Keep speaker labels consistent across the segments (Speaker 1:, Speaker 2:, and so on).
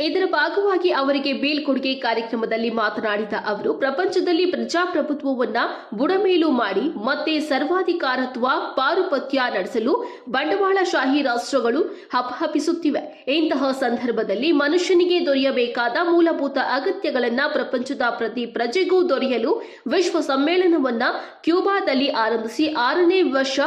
Speaker 1: ಇದರ ಭಾಗವಾಗಿ ಅವರಿಗೆ ಬೀಳ್ಕೊಡುಗೆ ಕಾರ್ಯಕ್ರಮದಲ್ಲಿ ಮಾತನಾಡಿದ ಅವರು, ಪ್ರಪಂಚದಲ್ಲಿ ಪ್ರಜಾಪ್ರಭುತ್ವವನ್ನ ಬುಡಮೇಲು ಮಾಡಿ ಮತ್ತೆ ಸರ್ವಾಧಿಕಾರತ್ವ ಪಾರುಪತ್ಯ ನಡೆಸಲು ಬಂಡವಾಳಶಾಹಿ ರಾಷ್ಟ್ರಗಳು ಹಪಹಪಿಸುತ್ತಿವೆ. ಇಂತಹ ಸಂದರ್ಭದಲ್ಲಿ ಮನುಷ್ಯನಿಗೆ ದೊರೆಯಬೇಕಾದ ಮೂಲಭೂತ ಅಗತ್ಯಗಳನ್ನ ಪ್ರಪಂಚದ ಪ್ರತಿ ಪ್ರಜೆಗೂ ದೊರೆಯಲು ವಿಶ್ವ ಸಮ್ಮೇಳನವನ್ನ ಕ್ಯೂಬಾದಲ್ಲಿ ಆರಂಭಿಸಿ ಆರನೇ ವರ್ಷ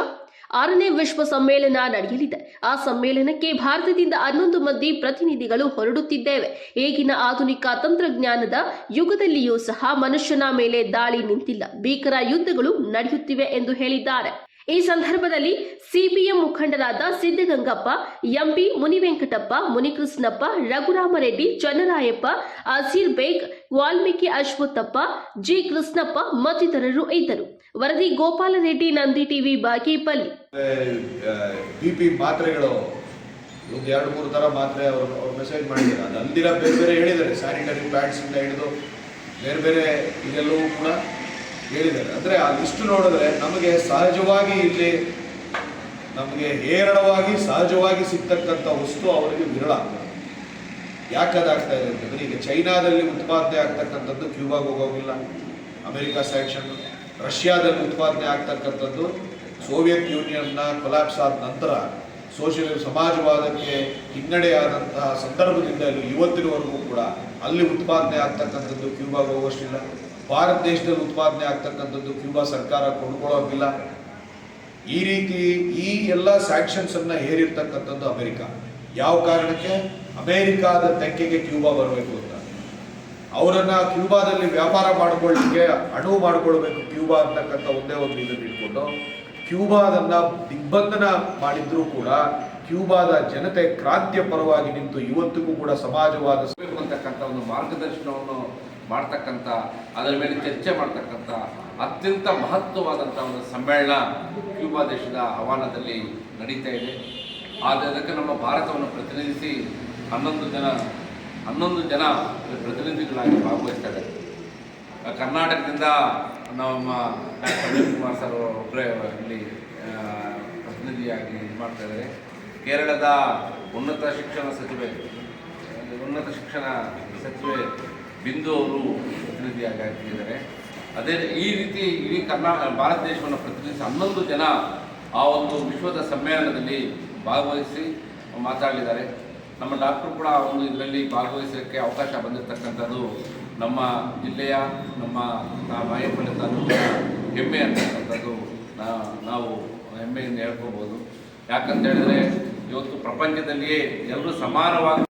Speaker 1: ಆರನೇ ವಿಶ್ವ ಸಮ್ಮೇಳನ ನಡೆಯಲಿದೆ. ಆ ಸಮ್ಮೇಳನಕ್ಕೆ ಭಾರತದಿಂದ ಹನ್ನೊಂದು ಮಂದಿ ಪ್ರತಿನಿಧಿಗಳು ಹೊರಡುತ್ತಿದ್ದೇವೆ. ಈಗಿನ ಆಧುನಿಕ ತಂತ್ರಜ್ಞಾನದ ಯುಗದಲ್ಲಿಯೂ ಸಹ ಮನುಷ್ಯನ ಮೇಲೆ ದಾಳಿ ನಿಂತಿಲ್ಲ. ಭೀಕರ ಯುದ್ಧಗಳು ನಡೆಯುತ್ತಿವೆ ಎಂದು ಹೇಳಿದ್ದಾರೆ. ಈ ಸಂದರ್ಭದಲ್ಲಿ ಸಿಪಿಎಂ ಮುಖಂಡರಾದ ಸಿದ್ದಗಂಗಪ್ಪ ಎಂಪಿ ಮುನಿವೆಂಕಟಪ್ಪ, ಮುನಿಕೃಷ್ಣಪ್ಪ ರಘುರಾಮರೆಡ್ಡಿ ಚನ್ನರಾಯಪ್ಪ, ಅಸೀರ್ ಬೇಗ್, ವಾಲ್ಮೀಕಿ ಅಶ್ವತ್ಥಪ್ಪ, ಜಿ ಕೃಷ್ಣಪ್ಪ ಮತ್ತಿತರರು ಇದ್ದರು. ವರದಿ Gopalareddy Nandi TV, Bagepalli.
Speaker 2: B P ಮಾತ್ರೆಗಳು. ಒಂದು ಎರಡು, ಮೂರು ಥರ ಮಾತ್ರೆ ಅವರು ಮೆಸೇಜ್ ಮಾಡಿದ್ದಾರೆ. ಅದು ಅಂದಿನ ಬೇರೆ ಬೇರೆ ಹೇಳಿದ್ದಾರೆ. ಸ್ಯಾನಿಟರಿ ಪ್ಯಾಡ್ಸಿಂದ ಹಿಡಿದು ಬೇರೆ ಬೇರೆ ಇದೆಲ್ಲವೂ ಕೂಡ ಹೇಳಿದ್ದಾರೆ. ಅಂದರೆ ಆ ಲಿಸ್ಟ್ ನೋಡಿದ್ರೆ ನಮಗೆ ಸಹಜವಾಗಿ ಇಲ್ಲಿ ನಮಗೆ ಹೇರಳವಾಗಿ, ಸಹಜವಾಗಿ ಸಿಗ್ತಕ್ಕಂಥ ವಸ್ತು ಅವರಿಗೆ ವಿರಳ ಯಾಕೆ ಅದಾಗ್ತಾ ಇದೆ ಅಂತಂದರೆ ಈಗ ಚೈನಾದಲ್ಲಿ ಉತ್ಪಾದನೆ ಆಗ್ತಕ್ಕಂಥದ್ದು ಕ್ಯೂಬಾಗೆ ಹೋಗೋಗಿಲ್ಲ ಅಮೆರಿಕ ಸ್ಯಾಂಕ್ಷನ್. ರಷ್ಯಾದಲ್ಲಿ ಉತ್ಪಾದನೆ ಆಗ್ತಕ್ಕಂಥದ್ದು ಸೋವಿಯತ್ ಯೂನಿಯನ್ನ ಕೊಲಾಪ್ಸ್ ಆದ ನಂತರ ಸೋಷಿಯಲ್ ಸಮಾಜವಾದಕ್ಕೆ ಹಿನ್ನಡೆಯಾದಂತಹ ಸಂದರ್ಭದಿಂದಲೂ ಇವತ್ತಿನವರೆಗೂ ಕೂಡ ಅಲ್ಲಿ ಉತ್ಪಾದನೆ ಆಗ್ತಕ್ಕಂಥದ್ದು ಕ್ಯೂಬಾಗೆ ಹೋಗೋಷ್ಟಿಲ್ಲ. ಭಾರತ ದೇಶದಲ್ಲಿ ಉತ್ಪಾದನೆ ಆಗ್ತಕ್ಕಂಥದ್ದು ಕ್ಯೂಬಾ ಸರ್ಕಾರ ಕೊಂಡ್ಕೊಳ್ಳೋಗಿಲ್ಲ ಈ ರೀತಿ ಈ ಎಲ್ಲ ಸ್ಯಾಂಕ್ಷನ್ಸ್ ಅನ್ನ ಹೇರಿರ್ತಕ್ಕಂಥದ್ದು ಅಮೆರಿಕ. ಯಾವ ಕಾರಣಕ್ಕೆ? ಅಮೆರಿಕಾದ ತೆಕ್ಕೆಗೆ ಕ್ಯೂಬಾ ಬರಬೇಕು ಅಂತ. ಅವರನ್ನ ಕ್ಯೂಬಾದಲ್ಲಿ ವ್ಯಾಪಾರ ಮಾಡ್ಕೊಳ್ಳಿಕ್ಕೆ ಅಣು ಮಾಡ್ಕೊಳ್ಬೇಕು. ಕ್ಯೂಬಾ ಅಂತಕ್ಕಂಥ ಒಂದೇ ಒಂದು ಇದನ್ನು ಇಟ್ಕೊಂಡು ಕ್ಯೂಬಾದನ್ನ ದಿಗ್ಬಂಧನ ಮಾಡಿದ್ರೂ ಕೂಡ ಕ್ಯೂಬಾದ ಜನತೆ ಕ್ರಾಂತಿಯ ಪರವಾಗಿ ನಿಂತು ಇವತ್ತಿಗೂ ಕೂಡ ಸಮಾಜವಾದ
Speaker 3: ಅಂತಕ್ಕಂಥ ಒಂದು ಮಾರ್ಗದರ್ಶನವನ್ನು ಮಾಡ್ತಕ್ಕಂಥ, ಅದರ ಮೇಲೆ ಚರ್ಚೆ ಮಾಡ್ತಕ್ಕಂಥ ಅತ್ಯಂತ ಮಹತ್ವವಾದಂಥ ಒಂದು ಸಮ್ಮೇಳನ ಕ್ಯೂಬಾ ದೇಶದ ಆಹ್ವಾನದಲ್ಲಿ ನಡೀತಾ ಇದೆ. ಅದಕ್ಕೆ ನಮ್ಮ ಭಾರತವನ್ನು ಪ್ರತಿನಿಧಿಸಿ ಹನ್ನೊಂದು ಜನ ಹನ್ನೊಂದು ಜನ ಪ್ರತಿನಿಧಿಗಳಾಗಿ ಭಾಗವಹಿಸ್ತಾರೆ. ಕರ್ನಾಟಕದಿಂದ ನಮ್ಮ ಪ್ರವೀಣ್ ಕುಮಾರ್ ಸರ್ ಒಬ್ಬರೇ ಇಲ್ಲಿ ಪ್ರತಿನಿಧಿಯಾಗಿ ಇದು ಮಾಡ್ತಾ ಕೇರಳದ ಉನ್ನತ ಶಿಕ್ಷಣ ಸಚಿವೆ, ಉನ್ನತ ಶಿಕ್ಷಣ ಸಚಿವೆ ಬಿಂದು ಅವರು ಪ್ರತಿನಿಧಿಯಾಗಿ ಆಗಿದ್ದಾರೆ ಅದೇ ಈ ರೀತಿ ಇಡೀ ಕರ್ನಾಟಕ ಭಾರತ ದೇಶವನ್ನು ಪ್ರತಿನಿಧಿಸಿ ಹನ್ನೊಂದು ಜನ ಆ ಒಂದು ವಿಶ್ವದ ಸಮ್ಮೇಳನದಲ್ಲಿ ಭಾಗವಹಿಸಿ ಮಾತಾಡಲಿದ್ದಾರೆ. ನಮ್ಮ ಡಾಕ್ಟ್ರು ಕೂಡ ಒಂದು ಇದರಲ್ಲಿ ಭಾಗವಹಿಸೋಕ್ಕೆ ಅವಕಾಶ ಬಂದಿರತಕ್ಕಂಥದ್ದು ನಮ್ಮ ಜಿಲ್ಲೆಯ, ನಮ್ಮ ಮಾಯಪಲ್ಲಿ ತಾಲೂಕಿನ ಹೆಮ್ಮೆ ಅಂತಕ್ಕಂಥದ್ದು ನಾವು ಹೆಮ್ಮೆಯಿಂದ ಹೇಳ್ಕೋಬೋದು. ಯಾಕಂತ ಹೇಳಿದ್ರೆ ಇವತ್ತು ಪ್ರಪಂಚದಲ್ಲಿಯೇ ಎಲ್ಲರೂ ಸಮಾನವಾಗಿ